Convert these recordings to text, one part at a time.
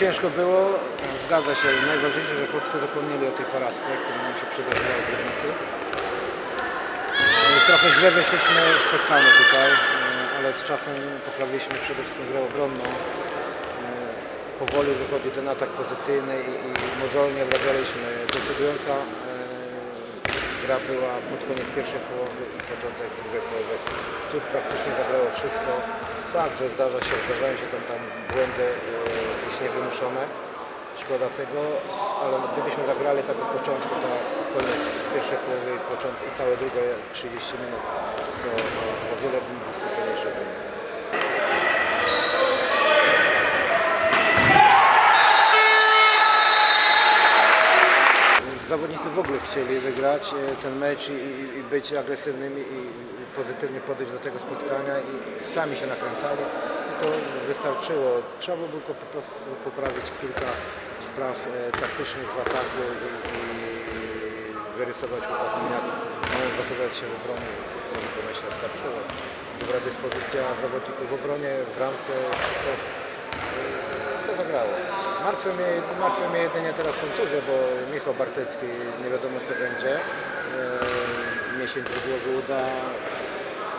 ciężko było, zgadza się. Najważniejsze, że chłopcy zapomnieli o tej porażce, która nam się przydarzyła w Górnicy. E, Trochę źle weszliśmy spotkanie tutaj, e, ale z czasem poprawiliśmy przede wszystkim grę obronną. E, Powoli wychodzi ten atak pozycyjny i, i mozolnie odrabialiśmy. Decydująca gra była pod koniec pierwszej połowy i początek drugiej połowy. Tu praktycznie zagrało wszystko. Fakt, że zdarza się, zdarzają się tam, tam błędy e, gdzieś niewymuszone. Szkoda tego, ale gdybyśmy zagrali tak od początku, tak koniec pierwszej połowy i całe drugie 30 minut, to o wiele bym był spokojniejszy. wynik. Zawodnicy w ogóle chcieli wygrać e, ten mecz i, i- i być agresywnymi i i pozytywnie podejść do tego spotkania i sami się nakręcali i to wystarczyło. Trzeba było tylko po prostu poprawić kilka spraw e, taktycznych w ataku i, i wyrysować chłopakom jak mają zachowywać się w obronie. To by myślę starczyło. Dobra dyspozycja zawodników w obronie, w bramce, wszystko to zagrało. Martwe mnie, martwe mnie jedynie teraz kontuzja, bo Michał Bartecki nie wiadomo co będzie. Eee, miesiąc drugiego uda,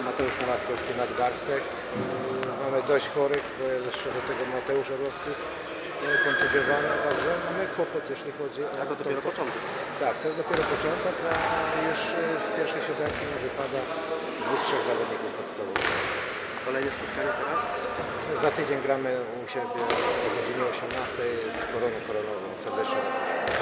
Mateusz Nalaskowski nadgarstek. Eee, mamy dość chorych, bo jeszcze do tego Mateusz Orłowski eee, kontuzjowany, także mamy kłopot jeśli chodzi o... A to dopiero początek. Tak, to jest dopiero początek, a już e, z pierwszej siódemki wypada dwóch, trzech zawodników podstawowych. Kolejne spotkanie teraz. Za tydzień gramy u siebie o godzinie 18 z Koroną Koronową. Serdecznie